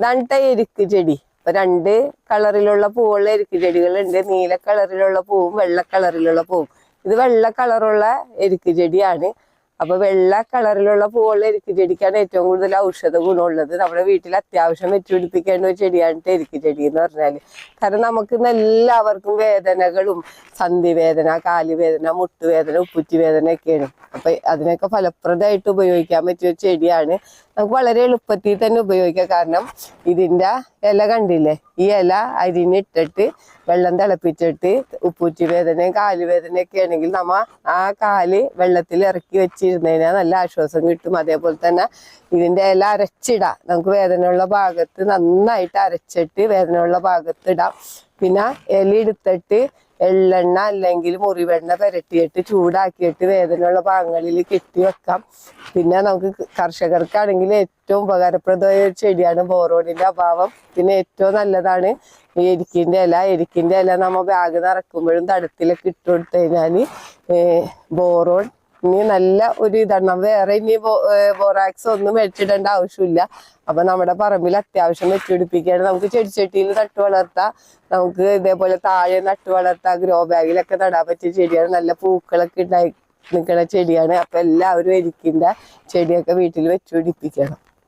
ഇതാണ് എരിക്ക് ചെടി. ഇപ്പൊ രണ്ട് കളറിലുള്ള പൂവുള്ള എരിക്ക് ചെടികളുണ്ട്. നീല കളറിലുള്ള പൂവും വെള്ള കളറിലുള്ള പൂവും. ഇത് വെള്ള കളറുള്ള എരിക്ക് ചെടിയാണ്. അപ്പൊ വെള്ള കളറിലുള്ള പൂവുള്ള എരിക്ക് ചെടിക്കാണ് ഏറ്റവും കൂടുതൽ ഔഷധ ഗുണമുള്ളത്. നമ്മുടെ വീട്ടിൽ അത്യാവശ്യം വെച്ചുപിടിപ്പിക്കേണ്ട ഒരു ചെടിയാണ് എരിക്ക് ചെടി എന്ന് പറഞ്ഞാൽ. കാരണം നമുക്ക് എല്ലാവർക്കും വേദനകളും സന്ധി സന്ധിവേദന കാലുവേദന മുട്ടുവേദന ഉപ്പുറ്റി വേദന ഒക്കെയാണ് അപ്പൊ അതിനൊക്കെ ഫലപ്രദമായിട്ട് ഉപയോഗിക്കാൻ പറ്റിയ ചെടിയാണ്. നമുക്ക് വളരെ എളുപ്പത്തിൽ തന്നെ ഉപയോഗിക്കാം. കാരണം ഇതിന്റെ ഇല കണ്ടില്ലേ? ഈ ഇല അരിഞ്ഞിട്ടിട്ട് വെള്ളം തിളപ്പിച്ചിട്ട് ഉപ്പൂറ്റി വേദനയും കാലുവേദനയൊക്കെ ആണെങ്കിൽ നമ്മ ആ കാൽ വെള്ളത്തിൽ ഇറക്കി വെച്ചിരുന്നതിനാൽ നല്ല ആശ്വാസം കിട്ടും. അതേപോലെ തന്നെ ഇതിന്റെ ഇല അരച്ചിടാം. നമുക്ക് വേദനയുള്ള ഭാഗത്ത് നന്നായിട്ട് അരച്ചിട്ട് വേദനയുള്ള ഭാഗത്ത് ഇടാം. പിന്നെ ഇല എടുത്തിട്ട് എള്ളെണ്ണ അല്ലെങ്കിൽ മുറിവെണ്ണ പുരട്ടിയിട്ട് ചൂടാക്കിയിട്ട് വേദനയുള്ള ഭാഗങ്ങളിൽ കെട്ടി വെക്കാം. പിന്നെ നമുക്ക് കർഷകർക്കാണെങ്കിൽ ഏറ്റവും ഉപകാരപ്രദമായ ഒരു ചെടിയാണ് ബോറോണിന്റെ അഭാവം. പിന്നെ ഏറ്റവും നല്ലതാണ് ഈ എരിക്കിന്റെ ഇല. എരിക്കിന്റെ ഇല നമ്മ ബാഗ് നിറക്കുമ്പോഴും തടത്തിലൊക്കെ ഇട്ട് കൊടുത്തു കഴിഞ്ഞാൽ ബോറോൺ ഇനി നല്ല ഒരു ഇതാണ്. വേറെ ഇനി ബോറാക്സ് ഒന്നും മേടിച്ചിടേണ്ട ആവശ്യമില്ല. അപ്പൊ നമ്മുടെ പറമ്പിൽ അത്യാവശ്യം വെച്ചുപിടിപ്പിക്കുകയാണ് നമുക്ക് ചെടിച്ചട്ടിയിൽ നട്ടു വളർത്താം. നമുക്ക് ഇതേപോലെ താഴെ നട്ടു വളർത്താം. ഗ്രോ ബാഗിലൊക്കെ നടാൻ പറ്റിയ ചെടിയാണ്. നല്ല പൂക്കളൊക്കെ ഉണ്ടായി നിൽക്കുന്ന ചെടിയാണ്. അപ്പൊ എല്ലാവരും എനിക്കിന്റെ ചെടിയൊക്കെ വീട്ടിൽ വെച്ചുപിടിപ്പിക്കണം